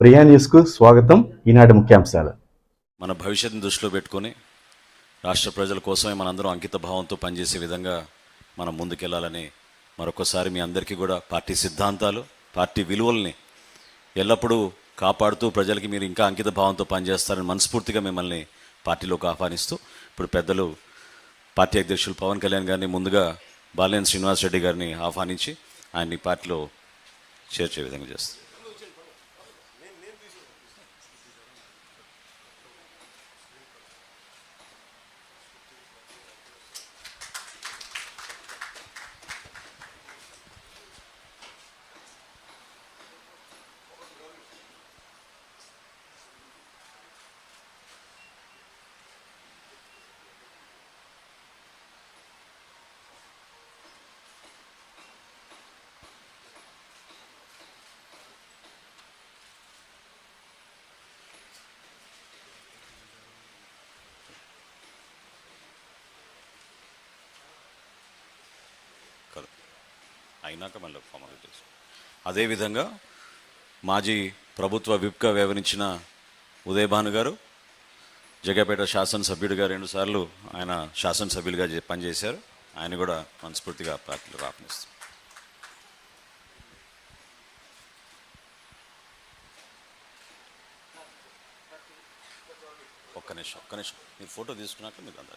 ప్రియా న్యూస్కు స్వాగతం. ఈనాటి ముఖ్యాంశాలు. మన భవిష్యత్తుని దృష్టిలో పెట్టుకొని రాష్ట్ర ప్రజల కోసమే మనందరం అంకిత భావంతో పనిచేసే విధంగా మనం ముందుకెళ్ళాలని మరొకసారి మీ అందరికీ కూడా పార్టీ సిద్ధాంతాలు పార్టీ విలువల్ని ఎల్లప్పుడూ కాపాడుతూ ప్రజలకి మీరు ఇంకా అంకిత భావంతో పనిచేస్తారని మనస్ఫూర్తిగా మిమ్మల్ని పార్టీలోకి ఆహ్వానిస్తూ ఇప్పుడు పెద్దలు పార్టీ అధ్యక్షులు పవన్ కళ్యాణ్ గారిని ముందుగా బాలినేని శ్రీనివాస్ రెడ్డి గారిని ఆహ్వానించి ఆయన్ని పార్టీలో చేర్చే విధంగా చేస్తారు. కదా అయినాక మళ్ళీ ఫార్మాలిటీస్ అదేవిధంగా మాజీ ప్రభుత్వ విప్గా వ్యవహరించిన ఉదయభాను గారు జగపేట శాసనసభ్యుడిగా రెండుసార్లు ఆయన శాసనసభ్యులుగా పనిచేశారు. ఆయన కూడా మనస్ఫూర్తిగా పార్టీలు ఆహ్వానిస్తారు ఒక్క నిమిషం ఒక్క నిమిషం. మీరు ఫోటో తీసుకున్నాక మీరు అంతా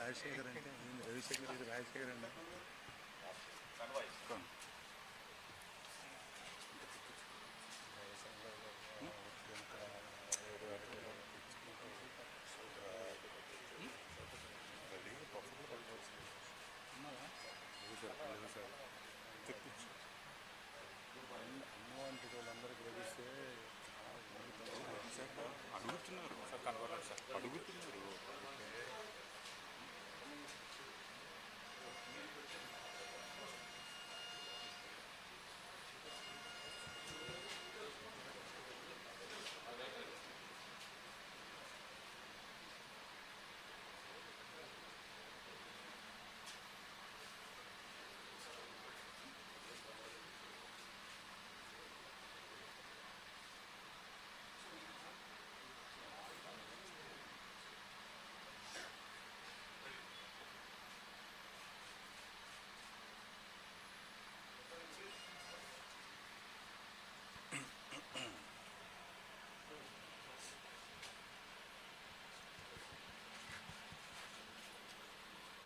రాజశేఖర్ అంటే రవిశేఖర్ ఇది రాజశేఖర్ అండి.